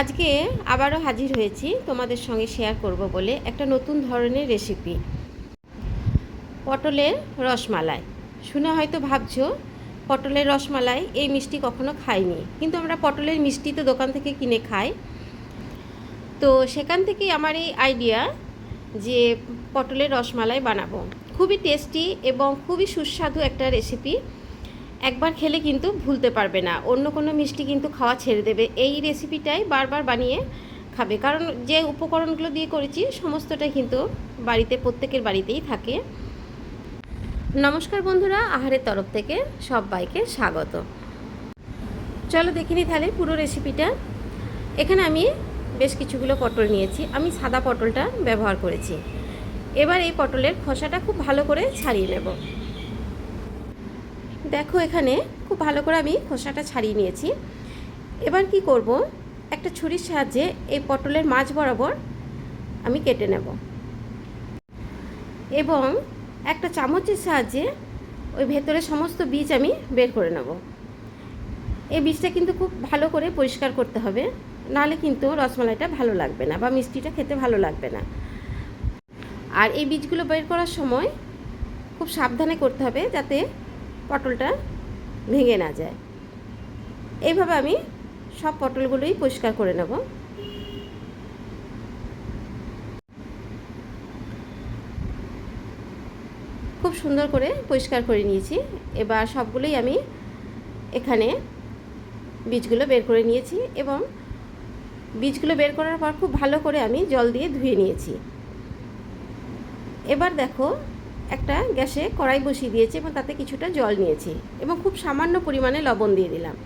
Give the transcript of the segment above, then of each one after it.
আজকে আবারও হাজির হয়েছি তোমাদের সঙ্গে শেয়ার করব বলে একটা নতুন ধরনের রেসিপি পটলের রসমালাই। শুনে হয়তো ভাবছ, পটলের রসমালাই এই মিষ্টি কখনো খাইনি। কিন্তু আমরা পটলের মিষ্টি তো দোকান থেকে কিনে খাই। তো সেখান থেকেই আমার এই আইডিয়া যে পটলের রসমালাই বানাবো। খুবই টেস্টি এবং খুবই সুস্বাদু একটা রেসিপি একবার খেলে কিন্তু ভুলতে পারবে না। অন্য কোনো মিষ্টি কিন্তু খাওয়া ছেড়ে দেবে। এই রেসিপিটাই বারবার বানিয়ে খাবে। কারণ যে উপকরণগুলো দিয়ে করেছি, সমস্তটাই কিন্তু বাড়িতে, প্রত্যেকের বাড়িতেই থাকে। নমস্কার বন্ধুরা, আহারের তরফ থেকে সবাইকে স্বাগত। চলো দেখিনি তাহলে পুরো রেসিপিটা। এখানে আমি বেশ কিছুগুলো পটল নিয়েছি। আমি সাদা পটলটা ব্যবহার করেছি। এবার এই পটলের খোসাটা খুব ভালো করে ছাড়িয়ে নেব। দেখো এখানে খুব ভালো করে আমি খোসাটা ছাড়িয়ে নিয়েছি। এবার কি করব? একটা ছুরির সাহায্যে এই পটলের মাছ বরাবর আমি কেটে নেব। এবং একটা চামচের সাহায্যে ওই ভেতরে সমস্ত বীজ আমি বের করে নেব। এই বীজটা কিন্তু খুব ভালো করে পরিষ্কার করতে হবে। নাহলে কিন্তু রসমালাইটা ভালো লাগবে না বা মিষ্টিটা খেতে ভালো লাগবে না। আর এই বীজগুলো বের করার সময় খুব সাবধানে করতে হবে যাতে পটলটা ভেঙে না যায়। এইভাবে আমি সব পটলগুলোই পরিষ্কার করে নেব। খুব সুন্দর করে পরিষ্কার করে নিয়েছি। এবার সবগুলোই আমি এখানে বীজগুলো বের করে নিয়েছি এবং বীজগুলো বের করার পর খুব ভালো করে আমি জল দিয়ে ধুয়ে নিয়েছি। এবার দেখো একটা গ্যাসে কড়াই বসিয়ে দিয়েছি এবং তাতে কিছুটা জল নিয়েছি এবং খুব সামান্য পরিমাণে লবণ দিয়ে দিলাম।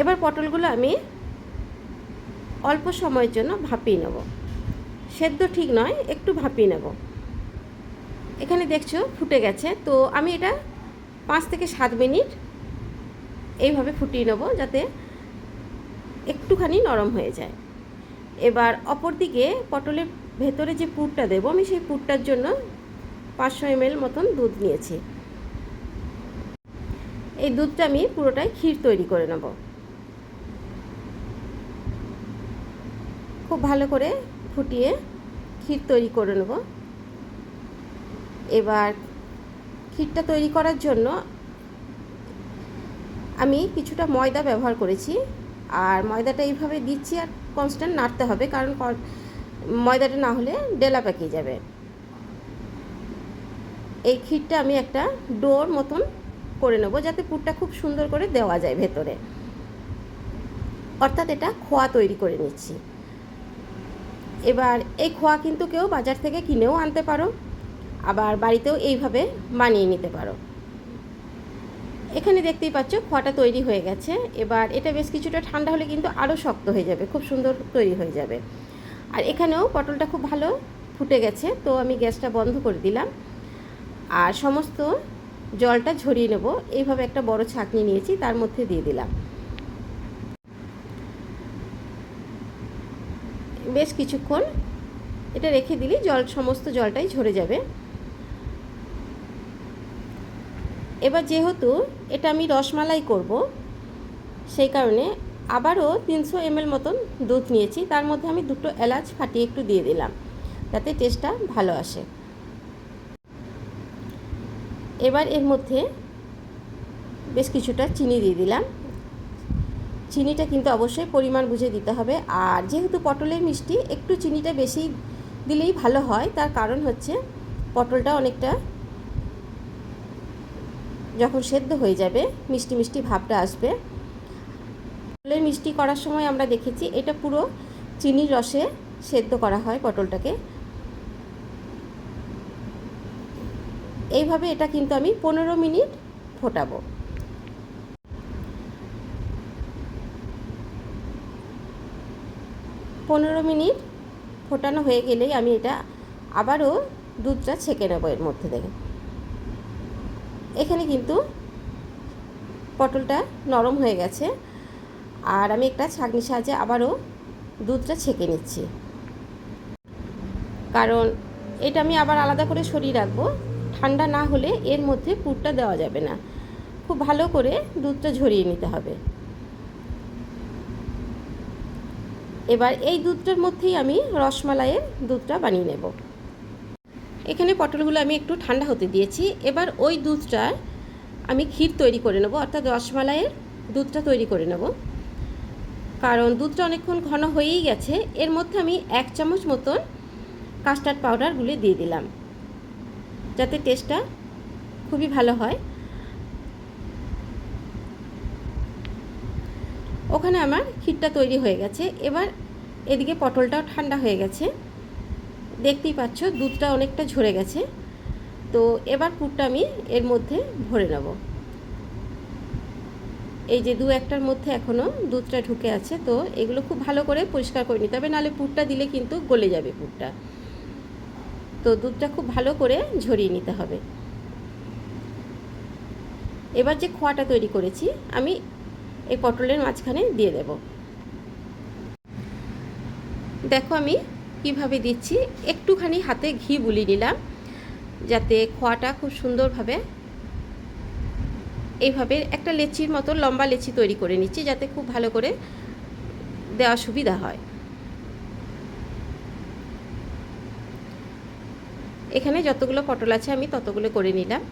এবার পটলগুলো আমি অল্প সময়ের জন্য ভাপিয়ে নেব। সেদ্ধ ঠিক নয়, একটু ভাপিয়ে নেব। এখানে দেখছ ফুটে গেছে, তো আমি এটা পাঁচ থেকে সাত মিনিট এইভাবে ফুটিয়ে নেব যাতে একটুখানি নরম হয়ে যায়। এবার অপর দিকে পটলের ভেতরে যে পুরটা দেবো, আমি সেই পুরটার জন্য পাঁচশো এমএল মতন দুধ নিয়েছি। এই দুধটা আমি পুরোটাই ক্ষীর তৈরি করে নেব। খুব ভালো করে ফুটিয়ে ক্ষীর তৈরি করে নেব। এবার ক্ষীরটা তৈরি করার জন্য আমি কিছুটা ময়দা ব্যবহার করেছি। আর ময়দাটা এইভাবে দিচ্ছি আর কনস্ট্যান্ট নাড়তে হবে, কারণ ময়দাটা না হলে ডেলা পেকে যাবে। এই ক্ষীরটা আমি একটা ডোর মতন করে নেব, যাতে পুরটা খুব সুন্দর করে দেওয়া যায় ভেতরে। অর্থাৎ এটা খোয়া তৈরি করে নিচ্ছি। এবার এই খোয়া কিন্তু কেউ বাজার থেকে কিনেও আনতে পারো, আবার বাড়িতেও এইভাবে বানিয়ে নিতে পারো। এখানে দেখতেই পাচ্ছ খোয়াটা তৈরি হয়ে গেছে। এবার এটা বেশ কিছুটা ঠান্ডা হলে কিন্তু আরও শক্ত হয়ে যাবে, খুব সুন্দর তৈরি হয়ে যাবে। আর এখানেও পটলটা খুব ভালো ফুটে গেছে, তো আমি গ্যাসটা বন্ধ করে দিলাম। আর সমস্ত জলটা ঝরিয়ে নেব। এইভাবে একটা বড় ছাঁকনি নিয়েছি, তার মধ্যে দিয়ে দিলাম। বেশ কিছুক্ষণ এটা রেখে দিলে জল, সমস্ত জলটাই ঝরে যাবে। এবার যেহেতু এটা আমি রসমালাই করব, সেই কারণে আবারও তিনশো এমএল মতন দুধ নিয়েছি। তার মধ্যে আমি দুটো এলাচ ফাটিয়ে একটু দিয়ে দিলাম, যাতে টেস্টটা ভালো আসে। এবার এর মধ্যে বেশ কিছুটা চিনি দিয়ে দিলাম। চিনিটা কিন্তু অবশ্যই পরিমাণ বুঝে দিতে হবে। আর যেহেতু পটলের মিষ্টি, একটু চিনিটা বেশি দিলেই ভালো হয়। তার কারণ হচ্ছে পটলটা অনেকটা যখন সেদ্ধ হয়ে যাবে, মিষ্টি মিষ্টি ভাবটা আসবে। পটলের মিষ্টি করার সময় আমরা দেখেছি, এটা পুরো চিনির রসে সেদ্ধ করা হয় পটলটাকে। এইভাবে এটা কিন্তু আমি পনেরো মিনিট ফোটাবো। পনেরো মিনিট ফোটানো হয়ে গেলেই আমি এটা আবারও দুধটা ছেঁকে নেব এর মধ্যে থেকে। এখানে কিন্তু পটলটা নরম হয়ে গেছে আর আমি একটা ছাঁকনির সাহায্যে আবারও দুধটা ছেঁকে নিচ্ছি। কারণ এটা আমি আবার আলাদা করে সরিয়ে রাখব। ঠান্ডা না হলে এর মধ্যে পুরটা দেওয়া যাবে না। খুব ভালো করে দুধটা ঝরিয়ে নিতে হবে। এবার এই দুধটার মধ্যেই আমি রসমালাইয়ের দুধটা বানিয়ে নেব। এখানে পটলগুলো আমি একটু ঠান্ডা হতে দিয়েছি। এবার ওই দুধটা আমি ক্ষীর তৈরি করে নেব, অর্থাৎ রসমালাইয়ের দুধটা তৈরি করে নেব। কারণ দুধটা অনেকক্ষণ ঘন হয়েই গেছে। এর মধ্যে আমি এক চামচ মতন কাস্টার্ড পাউডার গুলে দিয়ে দিলাম। যাতে টেস্টটা খুবই ভালো হয়। ওখানে আমার ক্ষীরটা তৈরি হয়ে গেছে। এবার এদিকে পটলটাও ঠান্ডা হয়ে গেছে। দেখতেই পাচ্ছ, দুধটা অনেকটা ঝরে গেছে। তো এবার পুরটা আমি এর মধ্যে ভরে নেব। এই যে দু একটার মধ্যে এখনও দুধটা ঢুকে আছে, তো এগুলো খুব ভালো করে পরিষ্কার করে নিতে হবে। নাহলে পুরটা দিলে কিন্তু গলে যাবে পুরটা। তো দুধটা খুব ভালো করে ঝরিয়ে নিতে হবে। এবার যে খোয়াটা তৈরি করেছি, আমি এই পটলের মাঝখানে দিয়ে দেব। দেখো আমি কীভাবে দিচ্ছি, একটুখানি হাতে ঘি বুলিয়ে নিলাম, যাতে খোয়াটা খুব সুন্দরভাবে এইভাবে একটা লেচির মতো লম্বা লেচি তৈরি করে নিচ্ছি, যাতে খুব ভালো করে দেওয়া সুবিধা হয়। এখানে যতগুলো পটল আছে আমি ততগুলো করে নিলাম।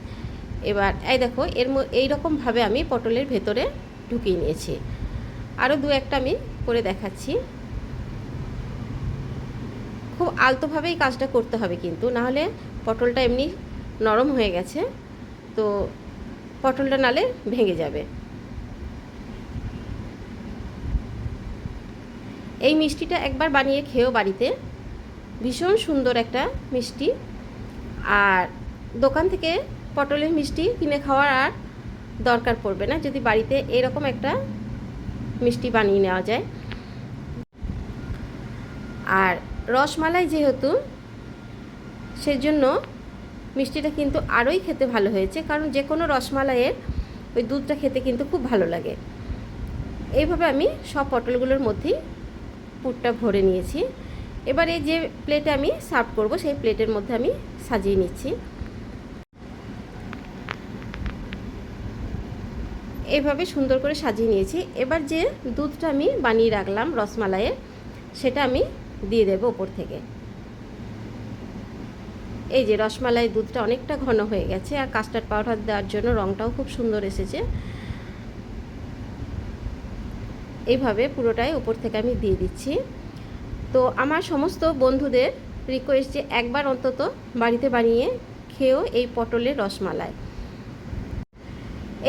এবার, এই দেখো, এর এই এইরকমভাবে আমি পটলের ভেতরে ঢুকিয়ে নিয়েছি। আরও দু একটা আমি করে দেখাচ্ছি। খুব আলতোভাবেই কাজটা করতে হবে কিন্তু নাহলে পটলটা এমনি নরম হয়ে গেছে, তো পটলটা নালে ভেঙে যাবে। এই মিষ্টিটা একবার বানিয়ে খেয়েও বাড়িতে ভীষণ সুন্দর একটা মিষ্টি আর দোকান থেকে পটলের মিষ্টি কিনে খাওয়ার আর দরকার পড়বে না, যদি বাড়িতে এরকম একটা মিষ্টি বানিয়ে নেওয়া যায়। আর রসমালাই যেহেতু, সেজন্য মিষ্টিটা কিন্তু আরোই খেতে ভালো হয়েছে, কারণ যে কোনো রসমালাইয়ের ওই দুধটা খেতে কিন্তু খুব ভালো লাগে। এইভাবে আমি সব পটলগুলোর মধ্যেই পুরটা ভরে নিয়েছি। এবারে যে প্লেটে আমি সার্ভ করব, সেই প্লেটের মধ্যে আমি সাজিয়ে নিচ্ছি। এইভাবে সুন্দর করে সাজিয়ে নিয়েছি। এবার যে দুধটা আমি বানিয়ে রাখলাম রসমালাইয়ের, সেটা আমি দিয়ে দেবো ওপর থেকে। এই যে রসমালাই দুধটা অনেকটা ঘন হয়ে গেছে, আর কাস্টার্ড পাউডার দেওয়ার জন্য রঙটাও খুব সুন্দর এসেছে। এইভাবে পুরোটাই উপর থেকে আমি দিয়ে দিচ্ছি। তো আমার সমস্ত বন্ধুদের রিকোয়েস্ট যে একবার অন্তত বাড়িতে বানিয়ে খেয়েও এই পটলের রসমালাই।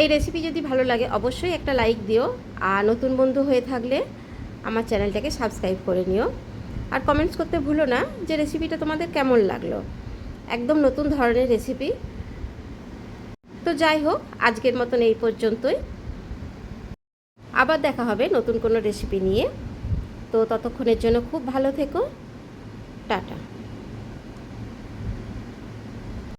এই রেসিপি যদি ভালো লাগে অবশ্যই একটা লাইক দিও। আর নতুন বন্ধু হয়ে থাকলে আমার চ্যানেলটাকে সাবস্ক্রাইব করে নিও। আর কমেন্টস করতে ভুলো না যে রেসিপিটা তোমাদের কেমন লাগল। একদম নতুন ধরনের রেসিপি তো যাই হোক, আজকের মতন এই পর্যন্তই। আবার দেখা হবে নতুন কোনো রেসিপি নিয়ে। তো ততক্ষণের জন্য খুব ভালো থেকো। টাটা।